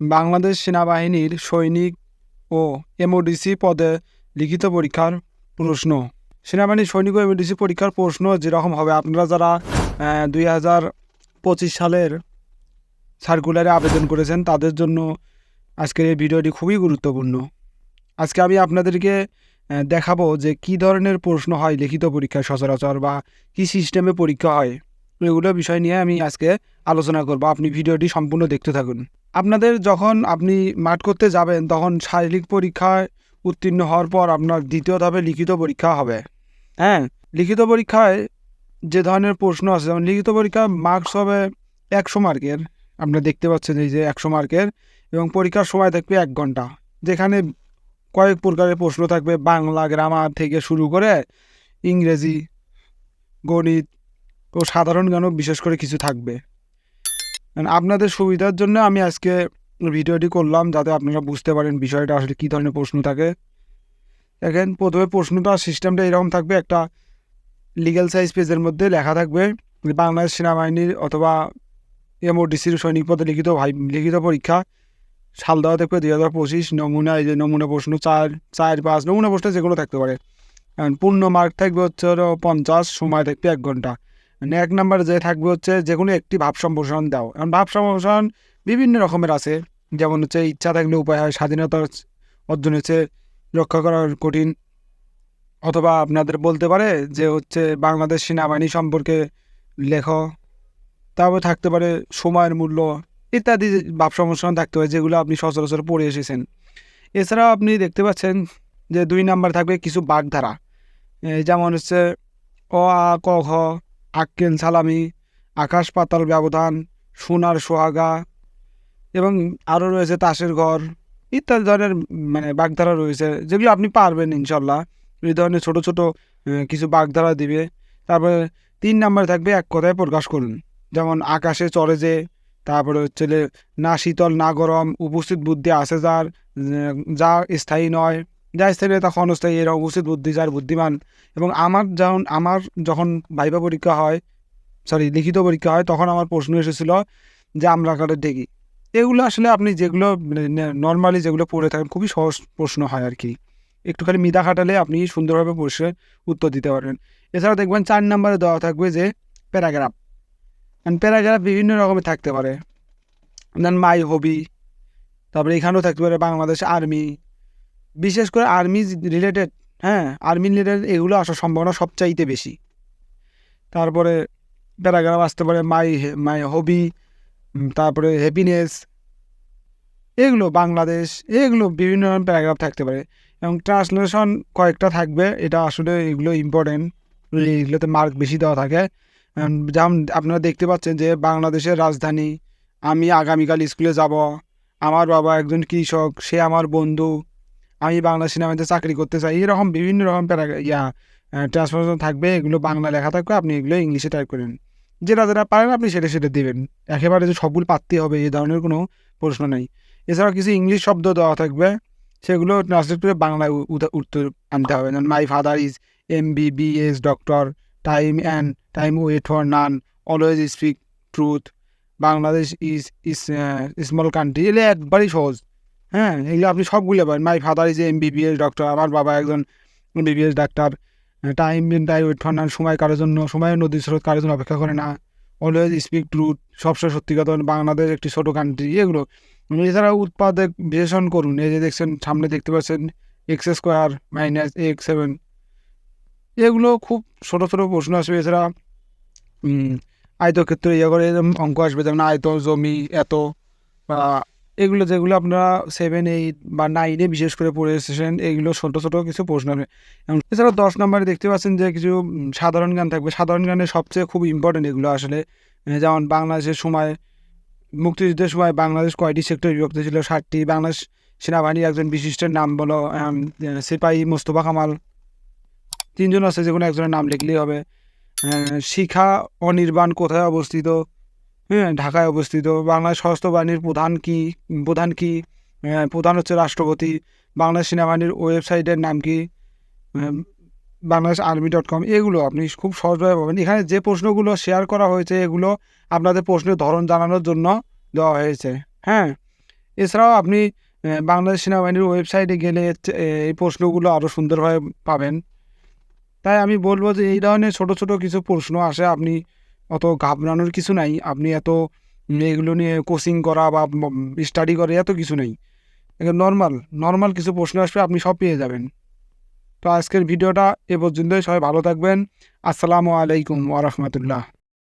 বাংলাদেশ সেনাবাহিনীর সৈনিক ও এমওডিসি পদে লিখিত পরীক্ষার প্রশ্ন। সেনাবাহিনীর সৈনিক ও এমওডিসি পরীক্ষার প্রশ্ন যেরকম হবে, আপনারা যারা দুই হাজার পঁচিশ সালের সার্কুলারে আবেদন করেছেন, তাদের জন্য আজকের এই ভিডিওটি খুবই গুরুত্বপূর্ণ। আজকে আমি আপনাদেরকে দেখাবো যে কি ধরনের প্রশ্ন হয় লিখিত পরীক্ষায় সচরাচর বা কি সিস্টেমে পরীক্ষা হয়। এগুলো বিষয় নিয়ে আমি আজকে আলোচনা করব। আপনি ভিডিওটি সম্পূর্ণ দেখতে থাকুন। আপনাদের যখন আপনি মাঠ করতে যাবেন, তখন শারীরিক পরীক্ষায় উত্তীর্ণ হওয়ার পর আপনার দ্বিতীয় ধাপে লিখিত পরীক্ষা হবে। হ্যাঁ লিখিত পরীক্ষায় যে ধরনের প্রশ্ন আছে, যেমন লিখিত পরীক্ষা মার্কস হবে একশো মার্কের আপনারা দেখতে পাচ্ছেন এই যে একশো মার্কের এবং পরীক্ষার সময় থাকবে এক ঘণ্টা। যেখানে কয়েক প্রকারের প্রশ্ন থাকবে, বাংলা গ্রামার থেকে শুরু করে ইংরেজি, গণিত ও সাধারণ জ্ঞানও বিশেষ করে কিছু থাকবে। আপনাদের সুবিধার জন্য আমি আজকে ভিডিওটি করলাম যাতে আপনারা বুঝতে পারেন বিষয়টা আসলে কী ধরনের প্রশ্ন থাকে। দেখেন, প্রথমে প্রশ্নটা সিস্টেমটা এরকম থাকবে, একটা লিগ্যাল সাইজ পেজের মধ্যে লেখা থাকবে বাংলাদেশ সেনাবাহিনীর অথবা এমওডিসির সৈনিক পদে লিখিত ভাই, লিখিত পরীক্ষা সাল দেওয়া থাকবে দুই হাজার পঁচিশ, নমুনা, এই যে নমুনা প্রশ্ন চার চার, পাঁচ, নমুনা প্রশ্ন যেগুলো থাকতে পারে। পূর্ণ মার্ক থাকবে হচ্ছে পঞ্চাশ, সময় থাকবে এক ঘণ্টা। এক নাম্বার যে থাকবে হচ্ছে যে কোনো একটি ভাব সম্প্রসারণ দাও। এখন ভাব সম্প্রসারণ বিভিন্ন রকমের আছে। যেমন হচ্ছে ইচ্ছা থাকলে উপায় হয়, স্বাধীনতা অর্জন হচ্ছে, রক্ষা করার কঠিন। অথবা আপনাদের বলতে পারে যে হচ্ছে বাংলাদেশ সেনাবাহিনী সম্পর্কে লেখ। তারপর থাকতে পারে সময়ের মূল্য ইত্যাদি ভাব সম্প্রসারণ থাকতে পারে যেগুলো আপনি সচরাচর পড়ে এসেছেন। এছাড়াও আপনি দেখতে পাচ্ছেন যে দুই নাম্বার থাকবে কিছু বাগধারা। যেমন হচ্ছে অ, আ, ক খ আক্কেল সালামি, আকাশ পাতাল ব্যবধান, সোনার সোহাগা এবং আরও রয়েছে তাসের ঘর ইত্যাদি ধরনের মানে বাগধারা রয়েছে, যেগুলো আপনি পারবেন ইনশাল্লাহ। এই ধরনের ছোটো ছোটো কিছু বাগধারা দিবে। তারপরে তিন নাম্বারে থাকবে এক কথায় প্রকাশ করুন। যেমন আকাশে চড়ে যে, তারপরে হচ্ছে না শীতল, না গরম, উপস্থিত বুদ্ধি আছে যার যা স্থায়ী নয়। যা স্থায়ী নয় তা ক্ষণস্থায়ী এরকম উপস্থিত বুদ্ধি, যার বুদ্ধিমান। এবং আমার যেমন আমার যখন ভাইবা পরীক্ষা হয় সরি লিখিত পরীক্ষা হয়, তখন আমার প্রশ্ন এসেছিল যে, আমরা কাঠের ডেকি এগুলো আসলে আপনি যেগুলো নর্মালি যেগুলো পড়ে থাকেন, খুবই সহজ প্রশ্ন হয় আর কি। একটুখানি মিদা খাটালে আপনি সুন্দরভাবে প্রশ্নের উত্তর দিতে পারবেন। এছাড়াও দেখবেন চার নম্বরে দেওয়া থাকবে যে, প্যারাগ্রাফ। প্যারাগ্রাফ বিভিন্ন রকমের থাকতে পারে। দেন মাই হবি, তারপরে এখানেও থাকতে পারে বাংলাদেশ আর্মি। বিশেষ করে আর্মি রিলেটেড হ্যাঁ আর্মি রিলেটেড এগুলো আসার সম্ভাবনা সবচাইতে বেশি। তারপরে প্যারাগ্রাফ আসতে পারে মাই মাই হবি তারপরে হ্যাপিনেস এগুলো বাংলাদেশ, এগুলো বিভিন্ন ধরনের প্যারাগ্রাফ থাকতে পারে। এবং ট্রান্সলেশন কয়েকটা থাকবে, এটা আসলে এগুলো ইম্পর্টেন্ট এগুলোতে মার্ক বেশি দেওয়া থাকে। যেমন আপনারা দেখতে পাচ্ছেন যে বাংলাদেশের রাজধানী, আমি আগামীকাল স্কুলে যাব, আমার বাবা একজন কৃষক, সে আমার বন্ধু আমি বাংলা সিনেমাতে চাকরি করতে চাই এরকম বিভিন্ন রকম প্যারাগ্রাফ ইয়া ট্রান্সফরমেশন থাকবে, এগুলো বাংলা লেখা থাকবে, আপনি এগুলো ইংলিশে টাইপ করেন। যেটা যেটা পারেন আপনি সেটা সেটা দেবেন। একেবারে যে সবগুলো পারতে হবে, এই ধরনের কোনো প্রশ্ন নেই। এছাড়াও কিছু ইংলিশ শব্দ দেওয়া থাকবে, সেগুলো ট্রান্সলেট করে বাংলায় উত্তর- আনতে হবে। যেমন my father is M B B S doctor time and time wait for none always speak truth Bangladesh is is small country এগুলো একবারই সহজ। হ্যাঁ এগুলো আপনি সবগুলো পাবেন my father is M BBS doctor আমার বাবা একজন BBS doctor. Time time wait for none সময় কারোর জন্য সময়ের নদীর স্রোত কারোর জন্য অপেক্ষা করে না। অলওয়েজ স্পিক ট্রুথ সবসময় সত্যি কথা বাংলাদেশ একটি ছোটো কান্ট্রি এগুলো। এছাড়া উৎপাদক বিশেষণ করুন। এই যে দেখছেন, সামনে দেখতে পাচ্ছেন x square minus x seven এগুলো খুব ছোটো ছোটো প্রশ্ন আসবে। এছাড়া আয়তক্ষেত্রে ইয়ে করে অঙ্ক আসবে। যেমন আয়ত জমি, এত বা এগুলো যেগুলো আপনারা সেভেন এইট বা নাইনে বিশেষ করে পড়ে এসেছেন, এগুলো ছোটো ছোটো কিছু প্রশ্ন হবে এবং এছাড়া দশ নম্বরে দেখতে পাচ্ছেন যে কিছু সাধারণ জ্ঞান থাকবে। সাধারণ জ্ঞানের সবচেয়ে খুব ইম্পর্টেন্ট এগুলো আসলে যেমন বাংলাদেশের সময়, মুক্তিযুদ্ধের সময় বাংলাদেশ কয়টি সেক্টর বিভক্ত ছিল? ষাটটি বাংলাদেশ সেনাবাহিনীর একজন বিশিষ্টের নাম বলো সিপাহী মোস্তফা কামাল। তিনজন আছে যে কোনো একজনের নাম লিখলেই হবে। শিখা অনির্বাণ কোথায় অবস্থিত? হ্যাঁ ঢাকায় অবস্থিত। বাংলাদেশ সশস্ত্র বাহিনীর প্রধান কি প্রধান কি? প্রধান হচ্ছে রাষ্ট্রপতি। বাংলাদেশ সেনাবাহিনীর ওয়েবসাইটের নাম কি? Bangladesh army dot com. এগুলো আপনি খুব সহজভাবে পাবেন। এখানে যে প্রশ্নগুলো শেয়ার করা হয়েছে, এগুলো আপনাদের প্রশ্নের ধরন জানানোর জন্য দেওয়া হয়েছে। হ্যাঁ এছাড়াও আপনি বাংলাদেশ সেনাবাহিনীর ওয়েবসাইটে গেলে এই প্রশ্নগুলো আরও সুন্দরভাবে পাবেন। তাই আমি বলব যে এই ধরনের ছোট ছোট কিছু প্রশ্ন আসে, আপনি অত ঘাবড়ানোর কিছু নাই। আপনি এত এগুলো নিয়ে কোচিং করা বা স্টাডি করা এত কিছু নেই। নর্মাল নর্মাল কিছু প্রশ্ন আসবে, আপনি সব পেয়ে যাবেন। তো আজকের ভিডিওটা এ পর্যন্তই। সবাই ভালো থাকবেন। আসসালামু আলাইকুম ওরহমতুল্লাহ